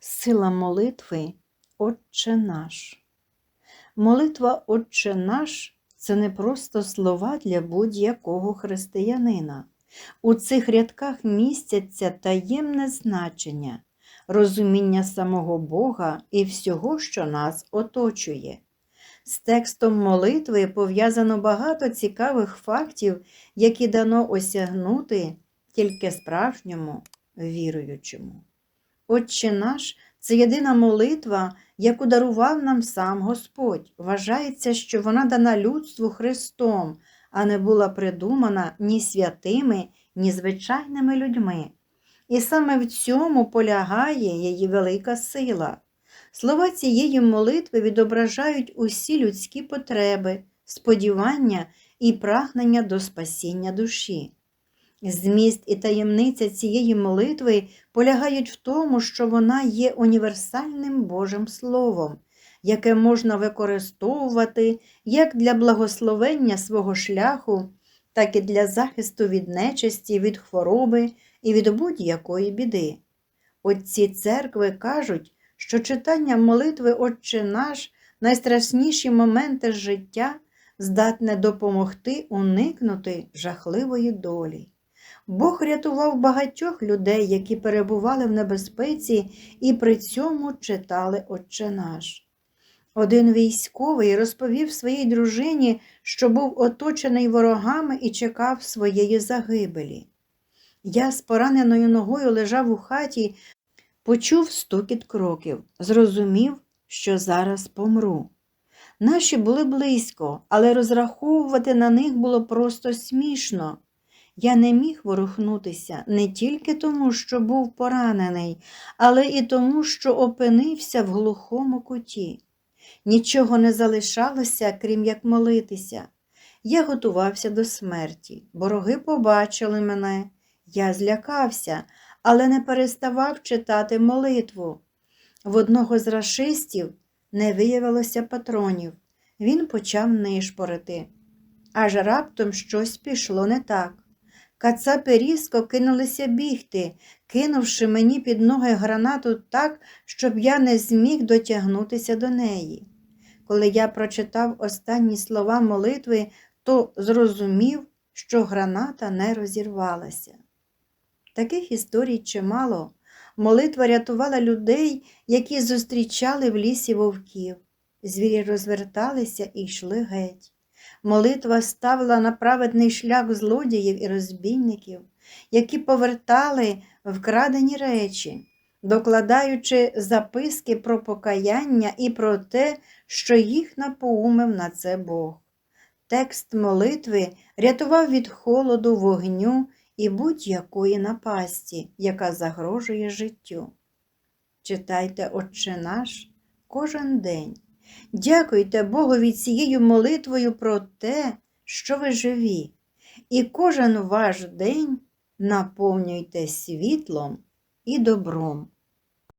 Сила молитви Отче наш. Молитва Отче наш це не просто слова для будь-якого християнина. У цих рядках містяться таємне значення, розуміння самого Бога і всього, що нас оточує. З текстом молитви пов'язано багато цікавих фактів, які дано осягнути тільки справжньому віруючому. Отче наш це єдина молитва, яку дарував нам сам Господь. Вважається, що вона дана людству Христом, а не була придумана ні святими, ні звичайними людьми. І саме в цьому полягає її велика сила. Слова цієї молитви відображають усі людські потреби, сподівання і прагнення до спасіння душі. Зміст і таємниця цієї молитви полягають в тому, що вона є універсальним Божим Словом, яке можна використовувати як для благословення свого шляху, так і для захисту від нечисті, від хвороби і від будь-якої біди. Отці церкви кажуть, що читання молитви Отче наш найстрашніші моменти життя здатне допомогти уникнути жахливої долі. Бог рятував багатьох людей, які перебували в небезпеці, і при цьому читали Отче наш. Один військовий розповів своїй дружині, що був оточений ворогами і чекав своєї загибелі. Я з пораненою ногою лежав у хаті, почув стукіт кроків, зрозумів, що зараз помру. Наші були близько, але розраховувати на них було просто смішно. Я не міг ворухнутися не тільки тому, що був поранений, але і тому, що опинився в глухому куті. Нічого не залишалося, крім як молитися. Я готувався до смерті. Вороги побачили мене. Я злякався, але не переставав читати молитву. В одного з рашистів не виявилося патронів. Він почав нишпорити. Аж раптом щось пішло не так. Кацапи різко кинулися бігти, кинувши мені під ноги гранату так, щоб я не зміг дотягнутися до неї. Коли я прочитав останні слова молитви, то зрозумів, що граната не розірвалася. Таких історій чимало. Молитва рятувала людей, які зустрічали в лісі вовків. Звірі розверталися і йшли геть. Молитва ставила на праведний шлях злодіїв і розбійників, які повертали вкрадені речі, докладаючи записки про покаяння і про те, що їх напоумив на це Бог. Текст молитви рятував від холоду, вогню і будь-якої напасті, яка загрожує життю. Читайте, Отче наш, кожен день. Дякуйте Богові цією молитвою про те, що ви живі, і кожен ваш день наповнюйте світлом і добром.